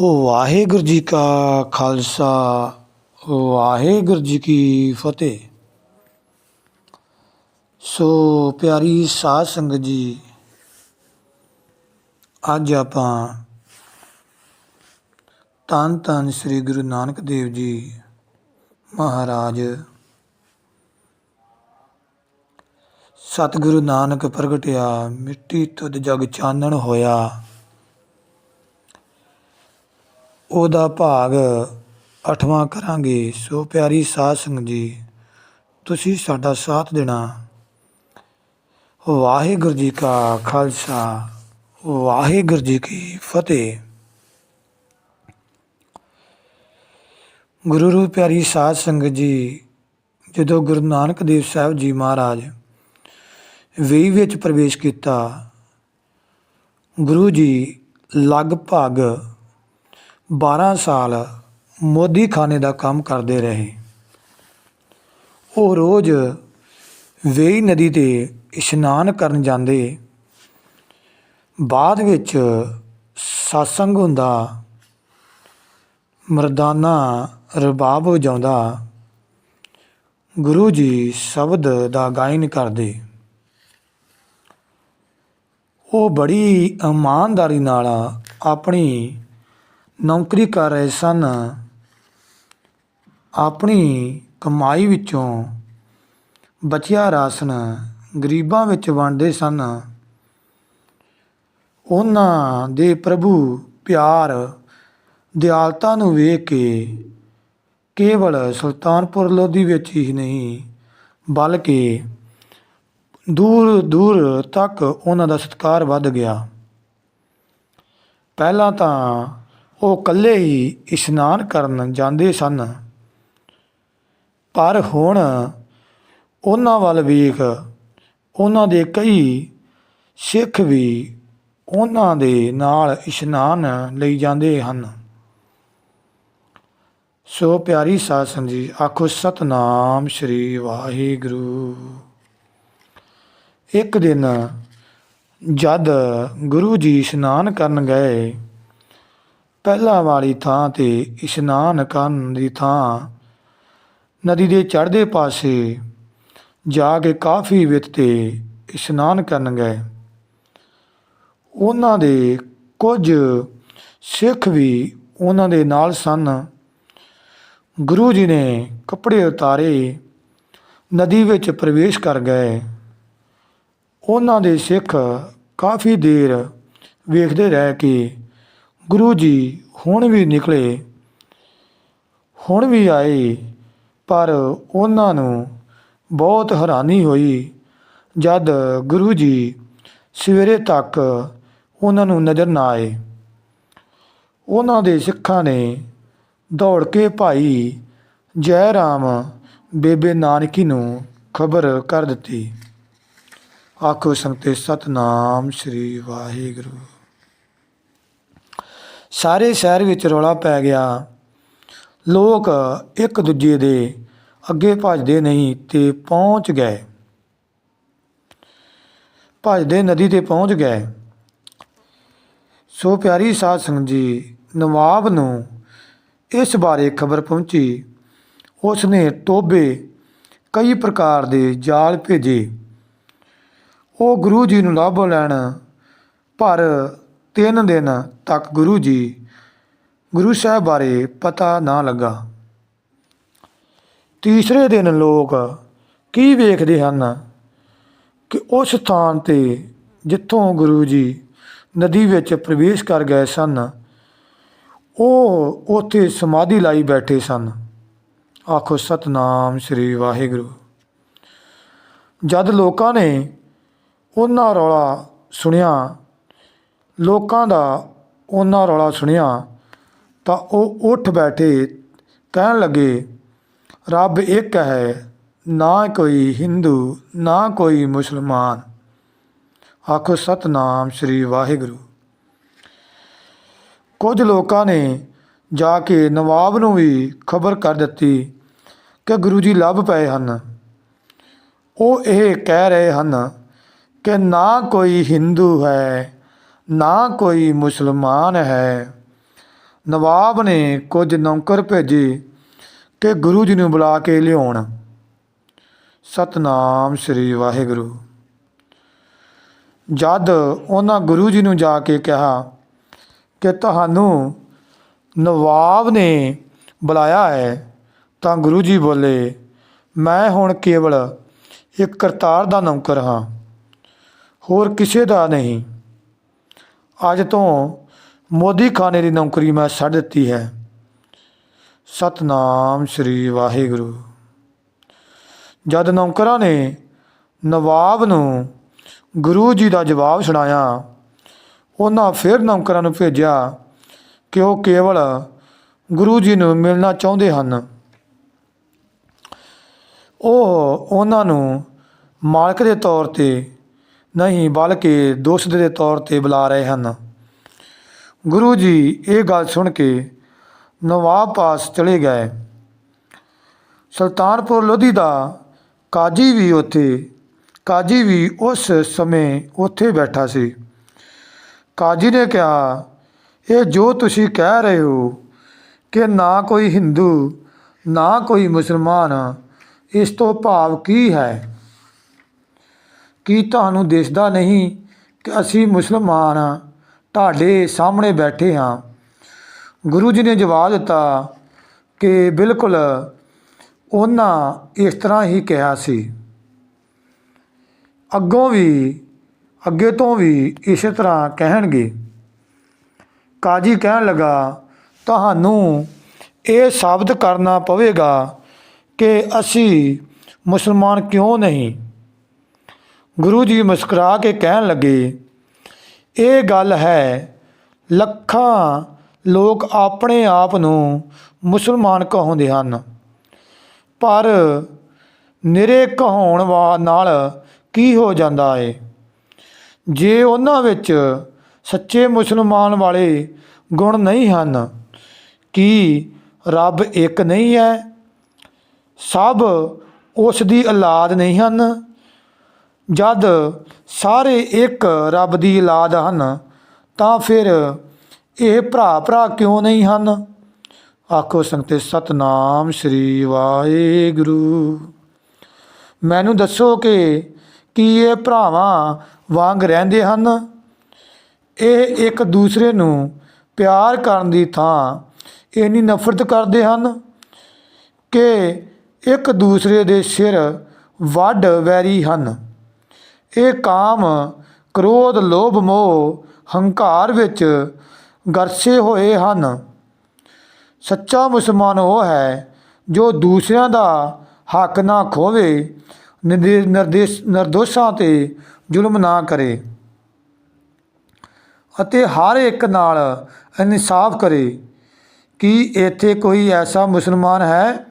ਵਾਹਿਗੁਰੂ ਜੀ ਕਾ ਖਾਲਸਾ, ਵਾਹਿਗੁਰੂ ਜੀ ਕੀ ਫਤਿਹ। ਸੋ ਪਿਆਰੀ ਸਾਧ ਸੰਗਤ ਜੀ, ਅੱਜ ਆਪਾਂ ਤਨ ਤਨ ਸ੍ਰੀ ਗੁਰੂ ਨਾਨਕ ਦੇਵ ਜੀ ਮਹਾਰਾਜ, ਸਤਿਗੁਰੂ ਨਾਨਕ ਪ੍ਰਗਟਿਆ, ਮਿੱਟੀ ਤੁਧ ਜਗ ਚਾਨਣ ਹੋਇਆ। ਉਹਦਾ ਭਾਗ ਅਠਵਾਂ ਕਰਾਂਗੇ। ਸੋ ਪਿਆਰੀ ਸਾਧ ਸੰਗਤ ਜੀ, ਤੁਸੀਂ ਸਾਡਾ ਸਾਥ ਦੇਣਾ। ਵਾਹਿਗੁਰੂ ਜੀ ਕਾ ਖਾਲਸਾ, ਵਾਹਿਗੁਰੂ ਜੀ ਕੀ ਫਤਿਹ। ਗੁਰੂ ਰੂਪ ਪਿਆਰੀ ਸਾਧ ਸੰਗਤ ਜੀ, ਜਦੋਂ ਗੁਰੂ ਨਾਨਕ ਦੇਵ ਸਾਹਿਬ ਜੀ ਮਹਾਰਾਜ ਵੇਈ ਵਿੱਚ ਪ੍ਰਵੇਸ਼ ਕੀਤਾ, ਗੁਰੂ ਜੀ ਲਗਭਗ 12 ਸਾਲ ਮੋਦੀਖਾਨੇ ਦਾ ਕੰਮ ਕਰਦੇ ਰਹੇ। ਉਹ ਰੋਜ਼ ਵੇਈ ਨਦੀ ਤੇ ਇਸ਼ਨਾਨ ਕਰਨ ਜਾਂਦੇ। ਬਾਅਦ ਵਿੱਚ satsang ਹੁੰਦਾ। ਮਰਦਾਨਾ ਰਬਾਬ ਵਜਾਉਂਦਾ। ਗੁਰੂ ਜੀ ਸ਼ਬਦ ਦਾ ਗਾਇਨ ਕਰਦੇ। ਉਹ ਬੜੀ ਇਮਾਨਦਾਰੀ ਨਾਲ ਆਪਣੀ ਨੌਕਰੀ ਕਰ ਰਹੇ ਸਨ। ਆਪਣੀ ਕਮਾਈ ਵਿੱਚੋਂ ਬਚਿਆ ਰਾਸ਼ਨ ਗਰੀਬਾਂ ਵਿੱਚ ਵੰਡਦੇ ਸਨ। ਉਹਨਾਂ ਦੇ ਪ੍ਰਭੂ ਪਿਆਰ ਦਿਆਲਤਾ ਨੂੰ ਵੇਖ ਕੇ ਕੇਵਲ ਸੁਲਤਾਨਪੁਰ ਲੋਧੀ ਵਿੱਚ ਹੀ ਨਹੀਂ, ਬਲਕਿ ਦੂਰ ਦੂਰ ਤੱਕ ਉਹਨਾਂ ਦਾ ਸਤਿਕਾਰ ਵੱਧ ਗਿਆ। ਪਹਿਲਾਂ ਤਾਂ ਉਹ ਇਕੱਲੇ ਹੀ ਇਸ਼ਨਾਨ ਕਰਨ ਜਾਂਦੇ ਸਨ। ਪਰ ਹੁਣ ਉਹਨਾਂ ਵੱਲ ਵੇਖ, ਉਹਨਾਂ ਦੇ ਕਈ ਸਿੱਖ ਵੀ ਉਹਨਾਂ ਦੇ ਨਾਲ ਇਸ਼ਨਾਨ ਲਈ ਜਾਂਦੇ ਹਨ। ਸੋ ਪਿਆਰੀ ਸਾਧ ਸੰਗਤ ਜੀ, ਆਖੋ ਸਤਨਾਮ ਸ੍ਰੀ ਵਾਹਿਗੁਰੂ। ਇੱਕ ਦਿਨ ਜਦ ਗੁਰੂ ਜੀ ਇਸ਼ਨਾਨ ਕਰਨ ਗਏ ਪਹਿਲਾਂ ਵਾਲੀ ਥਾਂ ਤੇ ਇਸ਼ਨਾਨ ਕਰਨ ਦੀ ਥਾਂ ਨਦੀ ਦੇ ਚੜ੍ਹਦੇ ਪਾਸੇ ਜਾ ਕੇ ਕਾਫੀ ਵਿੱਤ ਤੇ ਇਸ਼ਨਾਨ ਕਰਨ ਗਏ ਉਹਨਾਂ ਦੇ ਕੁਝ ਸਿੱਖ ਵੀ ਉਹਨਾਂ ਦੇ ਨਾਲ ਸਨ। ਗੁਰੂ ਜੀ ਨੇ ਕੱਪੜੇ ਉਤਾਰੇ, ਨਦੀ ਵਿੱਚ ਪ੍ਰਵੇਸ਼ ਕਰ ਗਏ। ਉਹਨਾਂ ਦੇ ਸਿੱਖ ਕਾਫੀ ਦੇਰ ਵੇਖਦੇ ਰਹਿ ਕੇ ਗੁਰੂ ਜੀ ਹੁਣ ਵੀ ਨਿਕਲੇ, ਹੁਣ ਵੀ ਆਏ, ਪਰ ਉਹਨਾਂ ਨੂੰ ਬਹੁਤ ਹੈਰਾਨੀ ਹੋਈ ਜਦ ਗੁਰੂ ਜੀ ਸਵੇਰੇ ਤੱਕ ਉਹਨਾਂ ਨੂੰ ਨਜ਼ਰ ਨਾ ਆਏ। ਉਹਨਾਂ ਦੇ ਸਿੱਖਾਂ ਨੇ ਦੌੜ ਕੇ ਭਾਈ ਜੈ ਰਾਮ ਬੇਬੇ ਨਾਨਕੀ ਨੂੰ ਖਬਰ ਕਰ ਦਿੱਤੀ। ਆਖੋ ਸੰਗਤੇ, ਸਤਨਾਮ ਸ੍ਰੀ ਵਾਹਿਗੁਰੂ। ਸਾਰੇ ਸ਼ਹਿਰ ਵਿੱਚ ਰੌਲਾ ਪੈ ਗਿਆ। ਲੋਕ ਇੱਕ ਦੂਜੇ ਦੇ ਅੱਗੇ ਭੱਜਦੇ ਨਹੀਂ ਤੇ ਪਹੁੰਚ ਗਏ। ਭੱਜਦੇ ਨਦੀ ਤੇ ਪਹੁੰਚ ਗਏ। ਸੋ ਪਿਆਰੀ ਸਾਧ ਸੰਗਤ ਜੀ, ਨਵਾਬ ਨੂੰ ਇਸ ਬਾਰੇ ਖਬਰ ਪਹੁੰਚੀ। ਉਸ ਨੇ ਟੋਬੇ ਕਈ ਪ੍ਰਕਾਰ ਦੇ ਜਾਲ ਭੇਜੇ। ਉਹ ਗੁਰੂ ਜੀ ਨੂੰ ਲੱਭ ਲੈਣ, ਪਰ ਤਿੰਨ ਦਿਨ ਤੱਕ ਗੁਰੂ ਜੀ ਗੁਰੂ ਸਾਹਿਬ ਬਾਰੇ ਪਤਾ ਨਾ ਲੱਗਾ। ਤੀਸਰੇ ਦਿਨ ਲੋਕ ਕੀ ਵੇਖਦੇ ਹਨ ਕਿ ਉਸ ਸਥਾਨ ਤੇ ਜਿੱਥੋਂ ਗੁਰੂ ਜੀ ਨਦੀ ਵਿੱਚ ਪ੍ਰਵੇਸ਼ ਕਰ ਗਏ ਸਨ, ਉਹ ਉੱਥੇ ਸਮਾਧੀ ਲਾਈ ਬੈਠੇ ਸਨ। ਆਖੋ, ਸਤਨਾਮ ਸ੍ਰੀ ਵਾਹਿਗੁਰੂ। ਜਦ ਲੋਕਾਂ ਨੇ ਉਹਨਾਂ ਰੌਲਾ ਸੁਣਿਆ ਲੋਕਾਂ ਦਾ ਉਹਨਾਂ ਰੌਲਾ ਸੁਣਿਆ ਤਾਂ ਉਹ ਉੱਠ ਬੈਠੇ ਕਹਿਣ ਲੱਗੇ, ਰੱਬ ਇੱਕ ਹੈ, ਨਾ ਕੋਈ ਹਿੰਦੂ, ਨਾ ਕੋਈ ਮੁਸਲਮਾਨ। ਆਖੋ, ਸਤਨਾਮ ਸ੍ਰੀ ਵਾਹਿਗੁਰੂ। ਕੁਝ ਲੋਕਾਂ ਨੇ ਜਾ ਕੇ ਨਵਾਬ ਨੂੰ ਵੀ ਖਬਰ ਕਰ ਦਿੱਤੀ ਕਿ ਗੁਰੂ ਜੀ ਲੱਭ ਪਏ ਹਨ। ਉਹ ਇਹ ਕਹਿ ਰਹੇ ਹਨ ਕਿ ਨਾ ਕੋਈ ਹਿੰਦੂ ਹੈ ਨਾ ਕੋਈ ਮੁਸਲਮਾਨ ਹੈ। ਨਵਾਬ ਨੇ ਕੁਝ ਨੌਕਰ ਭੇਜੇ ਕਿ ਗੁਰੂ ਜੀ ਨੂੰ ਬੁਲਾ ਕੇ ਲਿਆਉਣ। ਸਤਨਾਮ ਸ੍ਰੀ ਵਾਹਿਗੁਰੂ। ਜਦ ਉਹਨਾਂ ਗੁਰੂ ਜੀ ਨੂੰ ਜਾ ਕੇ ਕਿਹਾ ਕਿ ਤੁਹਾਨੂੰ ਨਵਾਬ ਨੇ ਬੁਲਾਇਆ ਹੈ, ਤਾਂ ਗੁਰੂ ਜੀ ਬੋਲੇ, ਮੈਂ ਹੁਣ ਕੇਵਲ ਇੱਕ ਕਰਤਾਰ ਦਾ ਨੌਕਰ ਹਾਂ, ਹੋਰ ਕਿਸੇ ਦਾ ਨਹੀਂ। ਅੱਜ ਤੋਂ ਮੋਦੀ ਖਾਨੇ ਦੀ ਨੌਕਰੀ ਮੈਂ ਛੱਡ ਦਿੱਤੀ ਹੈ। ਸਤਨਾਮ ਸ੍ਰੀ ਵਾਹਿਗੁਰੂ। ਜਦ ਨੌਕਰਾਂ ਨੇ ਨਵਾਬ ਨੂੰ ਗੁਰੂ ਜੀ ਦਾ ਜਵਾਬ ਸੁਣਾਇਆ, ਉਹਨਾਂ ਫਿਰ ਨੌਕਰਾਂ ਨੂੰ ਭੇਜਿਆ ਕਿ ਉਹ ਕੇਵਲ ਗੁਰੂ ਜੀ ਨੂੰ ਮਿਲਣਾ ਚਾਹੁੰਦੇ ਹਨ। ਉਹ ਉਹਨਾਂ ਨੂੰ ਮਾਲਕ ਦੇ ਤੌਰ ਤੇ ਨਹੀਂ, ਬਲਕਿ ਦੋਸਤ ਦੇ ਤੌਰ ਤੇ ਬੁਲਾ ਰਹੇ ਹਨ। ਗੁਰੂ ਜੀ, ਇਹ ਗੱਲ ਸੁਣ ਕੇ ਨਵਾਬ ਪਾਸ ਚਲੇ ਗਏ। ਸੁਲਤਾਨਪੁਰ ਲੋਧੀ ਦਾ ਕਾਜੀ ਵੀ ਉੱਥੇ, ਕਾਜੀ ਵੀ ਉਸ ਸਮੇਂ ਉੱਥੇ ਬੈਠਾ ਸੀ। ਕਾਜੀ ਨੇ ਕਿਹਾ, ਇਹ ਜੋ ਤੁਸੀਂ ਕਹਿ ਰਹੇ ਹੋ ਕਿ ਨਾ ਕੋਈ ਹਿੰਦੂ, ਨਾ ਕੋਈ ਮੁਸਲਮਾਨ, ਇਸ ਤੋਂ ਭਾਵ ਕੀ ਹੈ? ਕੀ ਤੁਹਾਨੂੰ ਦਿਸਦਾ ਨਹੀਂ ਕਿ ਅਸੀਂ ਮੁਸਲਮਾਨ ਤੁਹਾਡੇ ਸਾਹਮਣੇ ਬੈਠੇ ਹਾਂ? ਗੁਰੂ ਜੀ ਨੇ ਜਵਾਬ ਦਿੱਤਾ ਕਿ ਬਿਲਕੁਲ, ਉਹਨਾਂ ਇਸ ਤਰ੍ਹਾਂ ਹੀ ਕਿਹਾ ਸੀ। ਅੱਗੋਂ ਵੀ, ਅੱਗੇ ਤੋਂ ਵੀ ਇਸੇ ਤਰ੍ਹਾਂ ਕਹਿਣਗੇ। ਕਾਜੀ ਕਹਿਣ ਲੱਗਾ, ਤੁਹਾਨੂੰ ਇਹ ਸਾਬਤ ਕਰਨਾ ਪਵੇਗਾ ਕਿ ਅਸੀਂ ਮੁਸਲਮਾਨ ਕਿਉਂ ਨਹੀਂ? ਗੁਰੂ ਜੀ ਮੁਸਕਰਾ ਕੇ ਕਹਿਣ ਲੱਗੇ, ਇਹ ਗੱਲ ਹੈ, ਲੱਖਾਂ ਲੋਕ ਆਪਣੇ ਆਪ ਨੂੰ ਮੁਸਲਮਾਨ ਕਹਾਉਂਦੇ ਹਨ। ਪਰ ਨਿਰੇ ਕਹਾਉਣ ਵਾ, ਨਾਲ ਕੀ ਹੋ ਜਾਂਦਾ ਏ? ਜੇ ਉਹਨਾਂ ਵਿੱਚ ਸੱਚੇ ਮੁਸਲਮਾਨ ਵਾਲੇ ਗੁਣ ਨਹੀਂ ਹਨ, ਕੀ ਰੱਬ ਇੱਕ ਨਹੀਂ ਹੈ? ਸਭ ਉਸ ਦੀ ਔਲਾਦ ਨਹੀਂ ਹਨ? ਜਦ ਸਾਰੇ ਇੱਕ ਰੱਬ ਦੀ ਔਲਾਦ ਹਨ, ਤਾਂ ਫਿਰ ਇਹ ਭਰਾ ਭਰਾ ਕਿਉਂ ਨਹੀਂ ਹਨ? ਆਖੋ ਸੰਗਤੇ ਸਤਨਾਮ ਸ੍ਰੀ ਵਾਹਿਗੁਰੂ। ਮੈਨੂੰ ਦੱਸੋ ਕਿ ਕੀ ਇਹ ਭਰਾਵਾਂ ਵਾਂਗ ਰਹਿੰਦੇ ਹਨ? ਇਹ ਇੱਕ ਦੂਸਰੇ ਨੂੰ ਪਿਆਰ ਕਰਨ ਦੀ ਥਾਂ ਇੰਨੀ ਨਫ਼ਰਤ ਕਰਦੇ ਹਨ ਕਿ ਇੱਕ ਦੂਸਰੇ ਦੇ ਸਿਰ ਵੱਢ ਵੈਰੀ ਹਨ। ਇਹ ਕਾਮ, ਕ੍ਰੋਧ, ਲੋਭ, ਮੋਹ, ਹੰਕਾਰ ਵਿੱਚ ਗਰਸੇ ਹੋਏ ਹਨ। ਸੱਚਾ ਮੁਸਲਮਾਨ ਉਹ ਹੈ ਜੋ ਦੂਸਰਿਆਂ ਦਾ ਹੱਕ ਨਾ ਖੋਵੇ, ਨਿਰਦੇ- ਨਿਰਦੇਸ਼, ਨਿਰਦੋਸ਼ਾਂ ਤੇ ਜ਼ੁਲਮ ਨਾ ਕਰੇ ਅਤੇ ਹਰ ਇੱਕ ਨਾਲ ਇਨਸਾਫ ਕਰੇ। ਕਿ ਇੱਥੇ ਕੋਈ ਐਸਾ ਮੁਸਲਮਾਨ ਹੈ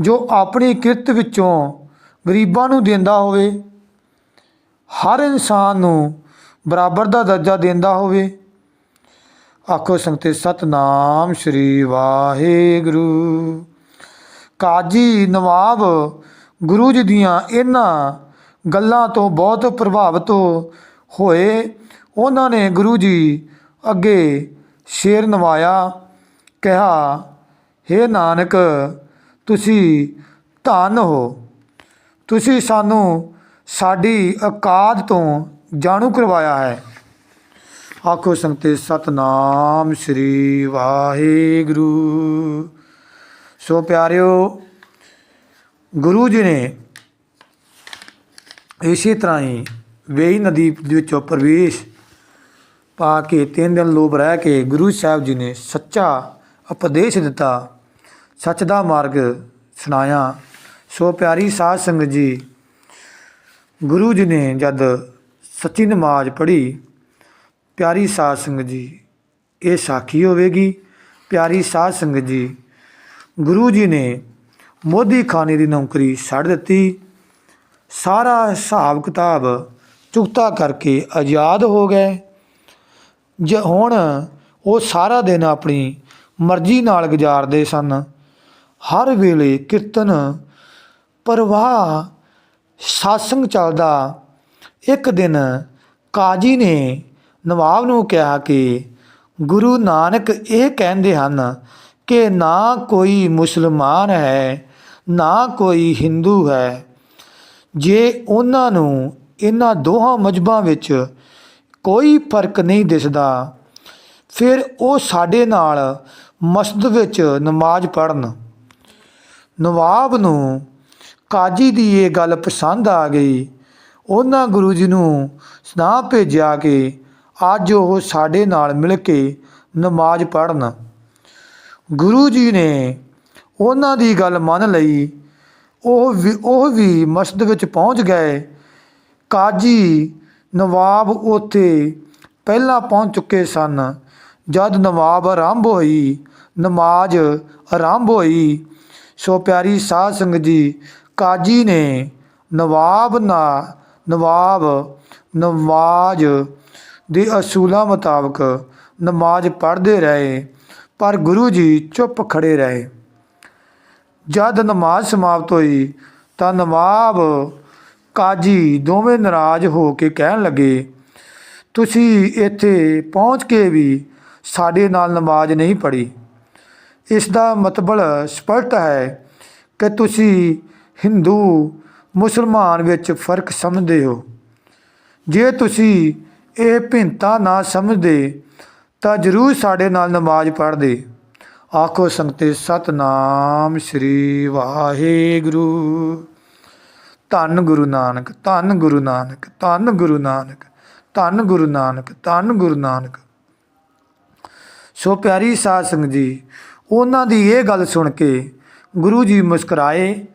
ਜੋ ਆਪਣੀ ਕਿਰਤ ਵਿੱਚੋਂ ਗਰੀਬਾਂ ਨੂੰ ਦਿੰਦਾ ਹੋਵੇ? ਹਰ ਇਨਸਾਨ ਨੂੰ ਬਰਾਬਰ ਦਾ ਦਰਜਾ ਦਿੰਦਾ ਹੋਵੇ। ਆਖੋ ਸੰਗਤੇ ਸਤਨਾਮ ਸ੍ਰੀ ਵਾਹਿਗੁਰੂ। ਕਾਜੀ ਨਵਾਬ ਗੁਰੂ ਜੀ ਦੀਆਂ ਇਹਨਾਂ ਗੱਲਾਂ ਤੋਂ ਬਹੁਤ ਪ੍ਰਭਾਵਿਤ ਹੋਏ। ਉਹਨਾਂ ਨੇ ਗੁਰੂ ਜੀ ਅੱਗੇ ਸ਼ੇਰ ਨਵਾਇਆ, ਕਿਹਾ, ਹੇ ਨਾਨਕ, ਤੁਸੀਂ ਧੰਨ ਹੋ। ਤੁਸੀਂ ਸਾਨੂੰ ਸਾਡੀ ਔਕਾਤ ਤੋਂ ਜਾਣੂ ਕਰਵਾਇਆ ਹੈ। ਆਖੋ ਸੰਗਤੇ ਸਤਨਾਮ ਸ੍ਰੀ ਵਾਹਿਗੁਰੂ। ਸੋ ਪਿਆਰਿਓ, ਗੁਰੂ ਜੀ ਨੇ ਇਸੇ ਤਰ੍ਹਾਂ ਹੀ ਵੇਈ ਨਦੀ ਦੇ ਵਿੱਚੋਂ ਪ੍ਰਵੇਸ਼ ਪਾ ਕੇ ਤਿੰਨ ਦਿਨ ਲੋਭ ਰਹਿ ਕੇ ਗੁਰੂ ਸਾਹਿਬ ਜੀ ਨੇ ਸੱਚਾ ਉਪਦੇਸ਼ ਦਿੱਤਾ, ਸੱਚ ਦਾ ਮਾਰਗ ਸੁਣਾਇਆ। ਸੋ ਪਿਆਰੀ ਸਾਧ ਸੰਗਤ ਜੀ ਗੁਰੂ ਜੀ ਨੇ ਜਦ ਸੱਚੀ ਨਮਾਜ਼ ਪੜ੍ਹੀ, ਪਿਆਰੀ ਸਾਧ ਸੰਗਤ ਜੀ, ਇਹ ਸਾਖੀ ਹੋਵੇਗੀ। ਪਿਆਰੀ ਸਾਧ ਸੰਗਤ ਜੀ, ਗੁਰੂ ਜੀ ਨੇ ਮੋਦੀ ਖਾਨੇ ਦੀ ਨੌਕਰੀ ਛੱਡ ਦਿੱਤੀ। ਸਾਰਾ ਹਿਸਾਬ ਕਿਤਾਬ ਚੁਕਤਾ ਕਰਕੇ ਆਜ਼ਾਦ ਹੋ ਗਏ। ਜ ਹੁਣ ਉਹ ਸਾਰਾ ਦਿਨ ਆਪਣੀ ਮਰਜ਼ੀ ਨਾਲ ਗੁਜ਼ਾਰਦੇ ਸਨ, ਹਰ ਵੇਲੇ ਕੀਰਤਨ, ਪਰਵਾਹ ਸਾਸੰਗ ਚੱਲਦਾ। ਇੱਕ ਦਿਨ ਕਾਜੀ ਨੇ ਨਵਾਬ ਨੂੰ ਕਿਹਾ ਕਿ ਗੁਰੂ ਨਾਨਕ ਇਹ ਕਹਿੰਦੇ ਹਨ ਕਿ ਨਾ ਕੋਈ ਮੁਸਲਮਾਨ ਹੈ, ਨਾ ਕੋਈ ਹਿੰਦੂ ਹੈ। ਜੇ ਉਹਨਾਂ ਨੂੰ ਇਹਨਾਂ ਦੋਹਾਂ ਮਜ਼ਹਬਾਂ ਵਿੱਚ ਕੋਈ ਫ਼ਰਕ ਨਹੀਂ ਦਿਸਦਾ, ਫਿਰ ਉਹ ਸਾਡੇ ਨਾਲ ਮਸਜਿਦ ਵਿੱਚ ਨਮਾਜ਼ ਪੜ੍ਹਨ। ਨਵਾਬ ਨੂੰ ਕਾਜੀ ਦੀ ਇਹ ਗੱਲ ਪਸੰਦ ਆ ਗਈ। ਉਹਨਾਂ ਗੁਰੂ ਜੀ ਨੂੰ ਸੁਨਾ ਭੇਜਿਆ ਕਿ ਅੱਜ ਉਹ ਸਾਡੇ ਨਾਲ ਮਿਲ ਕੇ ਨਮਾਜ਼ ਪੜ੍ਹਨ। ਗੁਰੂ ਜੀ ਨੇ ਉਹਨਾਂ ਦੀ ਗੱਲ ਮੰਨ ਲਈ। ਉਹ ਵੀ ਉਹ ਵੀ ਮਸਜਿਦ ਵਿੱਚ ਪਹੁੰਚ ਗਏ। ਕਾਜੀ ਨਵਾਬ ਉੱਥੇ ਪਹਿਲਾਂ ਪਹੁੰਚ ਚੁੱਕੇ ਸਨ। ਜਦ ਨਵਾਬ ਆਰੰਭ ਹੋਈ, ਨਮਾਜ਼ ਆਰੰਭ ਹੋਈ, ਸੋ ਪਿਆਰੀ ਸਾਧ ਸੰਗਤ ਜੀ ਕਾਜੀ ਨੇ ਨਵਾਬ ਨਾ, ਨਵਾਬ ਨਮਾਜ਼ ਦੇ ਅਸੂਲਾਂ ਮੁਤਾਬਕ ਨਮਾਜ਼ ਪੜ੍ਹਦੇ ਰਹੇ, ਪਰ ਗੁਰੂ ਜੀ ਚੁੱਪ ਖੜੇ ਰਹੇ। ਜਦ ਨਮਾਜ਼ ਸਮਾਪਤ ਹੋਈ, ਤਾਂ ਨਵਾਬ ਕਾਜੀ ਦੋਵੇਂ ਨਾਰਾਜ਼ ਹੋ ਕੇ ਕਹਿਣ ਲੱਗੇ, ਤੁਸੀਂ ਇੱਥੇ ਪਹੁੰਚ ਕੇ ਵੀ ਸਾਡੇ ਨਾਲ ਨਮਾਜ਼ ਨਹੀਂ ਪੜ੍ਹੀ। ਇਸ ਦਾ ਮਤਲਬ ਸਪਸ਼ਟ ਹੈ ਕਿ ਤੁਸੀਂ ਹਿੰਦੂ, ਮੁਸਲਮਾਨ ਵਿੱਚ ਫ਼ਰਕ ਸਮਝਦੇ ਹੋ। ਜੇ ਤੁਸੀਂ ਇਹ ਭਿੰਨਤਾ ਨਾ ਸਮਝਦੇ, ਤਾਂ ਜ਼ਰੂਰ ਸਾਡੇ ਨਾਲ ਨਮਾਜ਼ ਪੜ੍ਹਦੇ। ਆਖੋ ਸੰਗਤੇ, ਸਤਨਾਮ ਸ੍ਰੀ ਵਾਹਿਗੁਰੂ। ਧੰਨ ਗੁਰੂ ਨਾਨਕ, ਧੰਨ ਗੁਰੂ ਨਾਨਕ, ਧੰਨ ਗੁਰੂ ਨਾਨਕ, ਧੰਨ ਗੁਰੂ ਨਾਨਕ, ਧੰਨ ਗੁਰੂ ਨਾਨਕ। ਸੋ ਪਿਆਰੀ ਸਾਧ ਸੰਗਤ ਜੀ, ਉਹਨਾਂ ਦੀ ਇਹ ਗੱਲ ਸੁਣ ਕੇ ਗੁਰੂ ਜੀ ਮੁਸਕਰਾਏ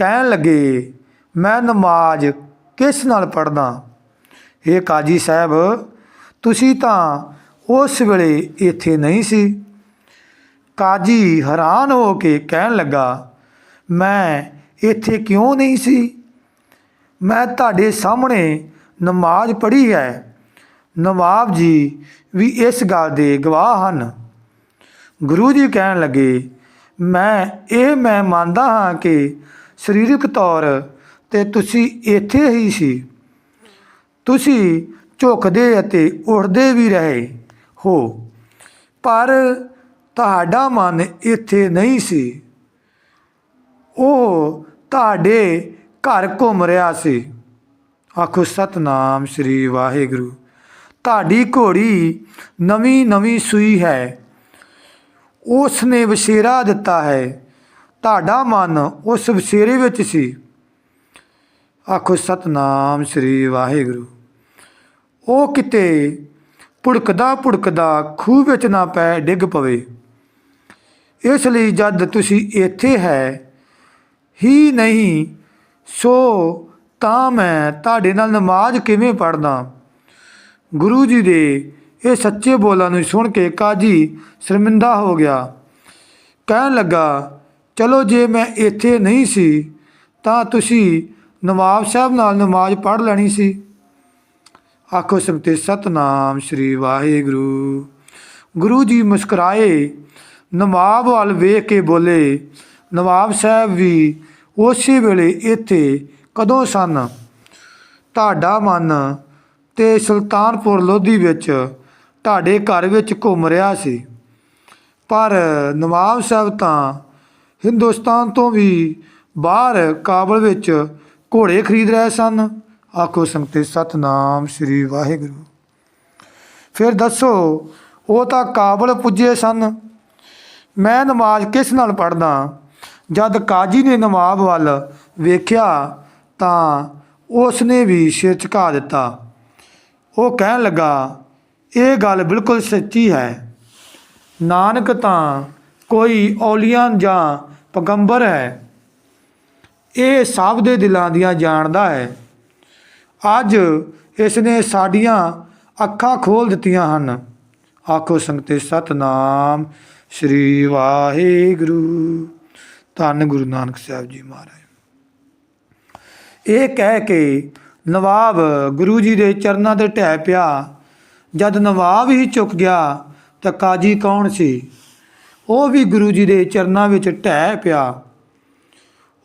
ਕਹਿਣ ਲੱਗੇ, ਮੈਂ ਨਮਾਜ਼ ਕਿਸ ਨਾਲ ਪੜਦਾ ਇਹ ਕਾਜੀ ਸਾਹਿਬ, ਤੁਸੀਂ ਤਾਂ ਉਸ ਵੇਲੇ ਇੱਥੇ ਨਹੀਂ ਸੀ। ਕਾਜੀ ਹੈਰਾਨ ਹੋ ਕੇ ਕਹਿਣ ਲੱਗਾ, ਮੈਂ ਇੱਥੇ ਕਿਉਂ ਨਹੀਂ ਸੀ? ਮੈਂ ਤੁਹਾਡੇ ਸਾਹਮਣੇ ਨਮਾਜ਼ ਪੜ੍ਹੀ ਹੈ। ਨਵਾਬ ਜੀ ਵੀ ਇਸ ਗੱਲ ਦੇ ਗਵਾਹ ਹਨ। ਗੁਰੂ ਜੀ ਕਹਿਣ ਲੱਗੇ, ਮੈਂ ਇਹ ਮੈਂ ਮੰਨਦਾ ਹਾਂ ਕਿ ਸਰੀਰਕ ਤੌਰ ਤੇ ਤੁਸੀਂ ਇੱਥੇ ਹੀ ਸੀ। ਤੁਸੀਂ ਝੁਕਦੇ ਅਤੇ ਉੱਠਦੇ ਵੀ ਰਹੇ ਹੋ। ਪਰ ਤੁਹਾਡਾ ਮਨ ਇੱਥੇ ਨਹੀਂ ਸੀ। ਉਹ ਤੁਹਾਡੇ ਘਰ ਘੁੰਮ ਰਿਹਾ ਸੀ। ਆਖੋ, ਸਤਨਾਮ ਸ੍ਰੀ ਵਾਹਿਗੁਰੂ। ਤੁਹਾਡੀ ਘੋੜੀ ਨਵੀਂ ਨਵੀਂ ਸੂਈ ਹੈ। ਉਸ ਨੇ ਵਸੇਰਾ ਦਿੱਤਾ ਹੈ। ਤੁਹਾਡਾ ਮਨ ਉਸ ਵਿਸ਼ੇਰੇ ਵਿੱਚ ਸੀ। ਆਖੋ, ਸਤਨਾਮ ਸ੍ਰੀ ਵਾਹਿਗੁਰੂ। ਉਹ ਕਿਤੇ ਪੁੜਕਦਾ ਪੁੜਕਦਾ ਖੂਹ ਵਿੱਚ ਨਾ ਪੈ ਡਿੱਗ ਪਵੇ। ਇਸ ਲਈ ਜਦ ਤੁਸੀਂ ਇੱਥੇ ਹੈ, ਹੀ ਨਹੀਂ, ਸੋ ਤਾਂ ਮੈਂ ਤੁਹਾਡੇ ਨਾਲ ਨਮਾਜ਼ ਕਿਵੇਂ ਪੜਦਾ ਗੁਰੂ ਜੀ ਦੇ ਇਹ ਸੱਚੇ ਬੋਲਾਂ ਨੂੰ ਸੁਣ ਕੇ ਕਾਜੀ ਸ਼ਰਮਿੰਦਾ ਹੋ ਗਿਆ। ਕਹਿਣ ਲੱਗਾ ਚਲੋ ਜੇ ਮੈਂ ਇੱਥੇ ਨਹੀਂ ਸੀ, ਤਾਂ ਤੁਸੀਂ ਨਵਾਬ ਸਾਹਿਬ ਨਾਲ ਨਮਾਜ਼ ਪੜ੍ਹ ਲੈਣੀ ਸੀ। ਆਖੋ ਸੰਗਤੇ ਸਤਨਾਮ ਸ੍ਰੀ ਵਾਹਿਗੁਰੂ। ਗੁਰੂ ਜੀ ਮੁਸਕਰਾਏ, ਨਵਾਬ ਵੱਲ ਵੇਖ ਕੇ ਬੋਲੇ, ਨਵਾਬ ਸਾਹਿਬ ਵੀ ਉਸੇ ਵੇਲੇ ਇੱਥੇ ਕਦੋਂ ਸਨ? ਤੁਹਾਡਾ ਮਨ ਤੇ ਸੁਲਤਾਨਪੁਰ ਲੋਧੀ ਵਿੱਚ ਤੁਹਾਡੇ ਘਰ ਵਿੱਚ ਘੁੰਮ ਰਿਹਾ ਸੀ। ਪਰ ਨਵਾਬ ਸਾਹਿਬ ਤਾਂ ਹਿੰਦੁਸਤਾਨ ਤੋਂ ਵੀ ਬਾਹਰ ਕਾਬਲ ਵਿੱਚ ਘੋੜੇ ਖਰੀਦ ਰਹੇ ਸਨ। ਆਖੋ, ਸੰਗਤੇ ਸਤਨਾਮ ਸ੍ਰੀ ਵਾਹਿਗੁਰੂ। ਫਿਰ ਦੱਸੋ, ਉਹ ਤਾਂ ਕਾਬਲ ਪੁੱਜੇ ਸਨ। ਮੈਂ ਨਮਾਜ਼ ਕਿਸ ਨਾਲ ਪੜਦਾ ਜਦ ਕਾਜੀ ਨੇ ਨਵਾਬ ਵੱਲ ਵੇਖਿਆ, ਤਾਂ ਉਸ ਨੇ ਵੀ ਸਿਰ ਝੁਕਾ ਦਿੱਤਾ। ਉਹ ਕਹਿਣ ਲੱਗਾ, ਇਹ ਗੱਲ ਬਿਲਕੁਲ ਸੱਚੀ ਹੈ। ਨਾਨਕ ਤਾਂ ਕੋਈ ਔਲੀਆਂ ਜਾਂ ਪੈਗੰਬਰ ਹੈ। ਇਹ ਸਭ ਦੇ ਦਿਲਾਂ ਦੀਆਂ ਜਾਣਦਾ ਹੈ। ਅੱਜ ਇਸ ਨੇ ਸਾਡੀਆਂ ਅੱਖਾਂ ਖੋਲ ਦਿੱਤੀਆਂ ਹਨ। ਆਖੋ ਸੰਗਤੇ, ਸਤਨਾਮ ਸ੍ਰੀ ਵਾਹਿਗੁਰੂ। ਧੰਨ ਗੁਰੂ ਨਾਨਕ ਸਾਹਿਬ ਜੀ ਮਹਾਰਾਜ। ਇਹ ਕਹਿ ਕੇ ਨਵਾਬ ਗੁਰੂ ਜੀ ਦੇ ਚਰਨਾਂ ਤੇ ਢਹਿ ਪਿਆ। ਜਦ ਨਵਾਬ ਹੀ ਝੁਕ ਗਿਆ ਤਾਂ ਕਾਜੀ ਕੌਣ ਸੀ? ਉਹ ਵੀ ਗੁਰੂ ਜੀ ਦੇ ਚਰਨਾਂ ਵਿੱਚ ਢਹਿ ਪਿਆ।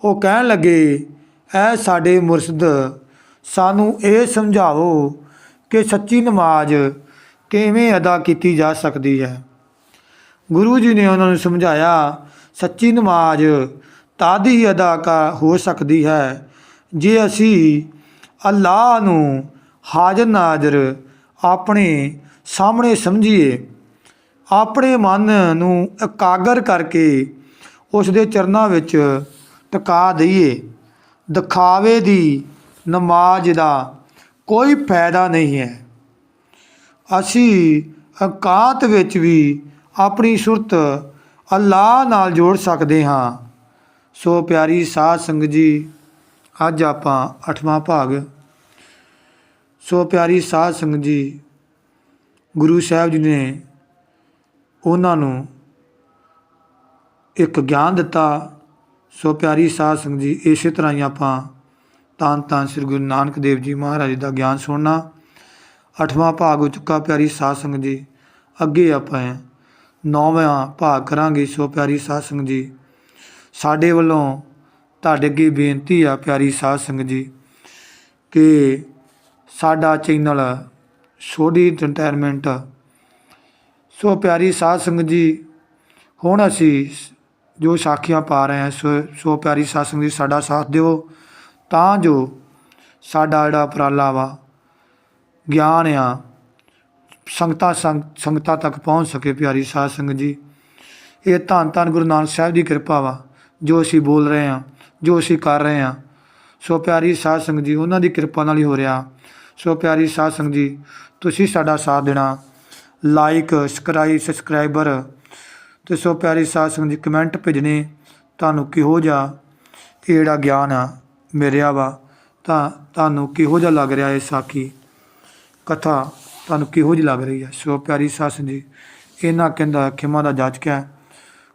ਉਹ ਕਹਿਣ ਲੱਗੇ, ਐ ਸਾਡੇ ਮੁਰਸ਼ਿਦ, ਸਾਨੂੰ ਇਹ ਸਮਝਾਓ ਕਿ ਸੱਚੀ ਨਮਾਜ਼ ਕਿਵੇਂ ਅਦਾ ਕੀਤੀ ਜਾ ਸਕਦੀ ਹੈ? ਗੁਰੂ ਜੀ ਨੇ ਉਹਨਾਂ ਨੂੰ ਸਮਝਾਇਆ, ਸੱਚੀ ਨਮਾਜ਼ ਤਦ ਹੀ ਅਦਾ ਕਰ ਹੋ ਸਕਦੀ ਹੈ, ਜੇ ਅਸੀਂ ਅੱਲਾਹ ਨੂੰ ਹਾਜ਼ਰ ਨਾਜ਼ਰ ਆਪਣੇ ਸਾਹਮਣੇ ਸਮਝੀਏ। ਆਪਣੇ ਮਨ ਨੂੰ ਇਕਾਗਰ ਕਰਕੇ ਉਸ ਦੇ ਚਰਨਾਂ ਵਿੱਚ ਟਿਕਾ ਦਈਏ। ਦਿਖਾਵੇ ਦੀ ਨਮਾਜ਼ ਦਾ ਕੋਈ ਫਾਇਦਾ ਨਹੀਂ ਹੈ। ਅਸੀਂ ਇਕਾਂਤ ਵਿੱਚ ਵੀ ਆਪਣੀ ਸੁਰਤ ਅੱਲਾਹ ਨਾਲ ਜੋੜ ਸਕਦੇ ਹਾਂ। ਸੋ ਪਿਆਰੀ ਸਾਧ ਸੰਗਤ ਜੀ, ਅੱਜ ਆਪਾਂ ਅਠਵਾਂ ਭਾਗ। ਸੋ ਪਿਆਰੀ ਸਾਧ ਸੰਗਤ ਜੀ, ਗੁਰੂ ਸਾਹਿਬ ਜੀ ਨੇ ਉਹਨਾਂ ਨੂੰ ਇੱਕ ਗਿਆਨ ਦਿੱਤਾ, ਸੋ ਪਿਆਰੀ ਸਾਧ ਸੰਗਤ ਜੀ, ਇਸੇ ਤਰ੍ਹਾਂ ਹੀ ਆਪਾਂ ਤਾਂ ਤਾਂ ਸ੍ਰੀ ਗੁਰੂ ਨਾਨਕ ਦੇਵ ਜੀ ਮਹਾਰਾਜ ਦਾ ਗਿਆਨ ਸੁਣਨਾ। ਅੱਠਵਾਂ ਭਾਗ ਹੋ ਚੁੱਕਾ, ਪਿਆਰੀ ਸਾਧ ਸੰਗਤ ਜੀ। ਅੱਗੇ ਆਪਾਂ ਨੌਵਾਂ ਭਾਗ ਕਰਾਂਗੇ। ਸੋ ਪਿਆਰੀ ਸਾਧ ਸੰਗਤ ਜੀ, ਸਾਡੇ ਵੱਲੋਂ ਤੁਹਾਡੇ ਅੱਗੇ ਬੇਨਤੀ ਆ, ਪਿਆਰੀ ਸਾਧ ਸੰਗਤ ਜੀ, ਕਿ ਸਾਡਾ ਚੈਨਲ ਸੋਢੀ ਇੰਟਰਟੇਨਮੈਂਟ ਸੋ ਪਿਆਰੀ ਸਾਧ ਸੰਗਤ ਜੀ, ਹੁਣ ਅਸੀਂ ਜੋ ਸਾਖੀਆਂ ਪਾ ਰਹੇ ਹਾਂ, ਸੋ ਸੋ ਪਿਆਰੀ ਸਾਧ ਸੰਗਤ ਜੀ, ਸਾਡਾ ਸਾਥ ਦਿਓ। ਤਾਂ ਜੋ ਸਾਡਾ ਜਿਹੜਾ ਉਪਰਾਲਾ ਵਾ, ਗਿਆਨ ਆ, ਸੰਗਤਾਂ ਸੰਗ, ਸੰਗਤਾਂ ਤੱਕ ਪਹੁੰਚ ਸਕੇ ਪਿਆਰੀ ਸਾਧ ਸੰਗਤ ਜੀ। ਇਹ ਧੰਨ ਧੰਨ ਗੁਰੂ ਨਾਨਕ ਸਾਹਿਬ ਦੀ ਕਿਰਪਾ ਵਾ, ਜੋ ਅਸੀਂ ਬੋਲ ਰਹੇ ਹਾਂ, ਜੋ ਅਸੀਂ ਕਰ ਰਹੇ ਹਾਂ। ਸੋ ਪਿਆਰੀ ਸਾਧ ਸੰਗਤ ਜੀ, ਉਹਨਾਂ ਦੀ ਕਿਰਪਾ ਨਾਲ ਹੀ ਹੋ ਰਿਹਾ। ਸੋ ਪਿਆਰੀ ਸਾਧ ਸੰਗਤ ਜੀ, ਤੁਸੀਂ ਸਾਡਾ ਸਾਥ ਦੇਣਾ। ਲਾਈਕ ਸਕਰਾਈ ਸਬਸਕ੍ਰਾਈਬਰ ਤੇ ਸੋ ਪਿਆਰੀ ਸਾਧ ਸੰਗਤ ਜੀ ਕਮੈਂਟ ਭੇਜਣੇ ਤੁਹਾਨੂੰ ਕਿਹੋ ਜਿਹਾ ਇਹ ਜਿਹੜਾ ਗਿਆਨ ਆ ਮਿਲਿਆ ਵਾ? ਤਾਂ ਤੁਹਾਨੂੰ ਕਿਹੋ ਜਿਹਾ ਲੱਗ ਰਿਹਾ ਇਹ ਸਾਖੀ? ਕਥਾ ਤੁਹਾਨੂੰ ਕਿਹੋ ਜਿਹੀ ਲੱਗ ਰਹੀ ਹੈ ਸੋ ਪਿਆਰੀ ਸਾਧ ਸੰਗਤ ਜੀ, ਇਹਨਾਂ ਕਹਿੰਦਾ ਖਿਮਾ ਦਾ ਜਾਚਕ ਹੈ,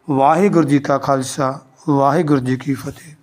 ਵਾਹਿਗੁਰੂ ਜੀ ਕਾ ਖਾਲਸਾ, ਵਾਹਿਗੁਰੂ ਜੀ ਕੀ ਫਤਿਹ।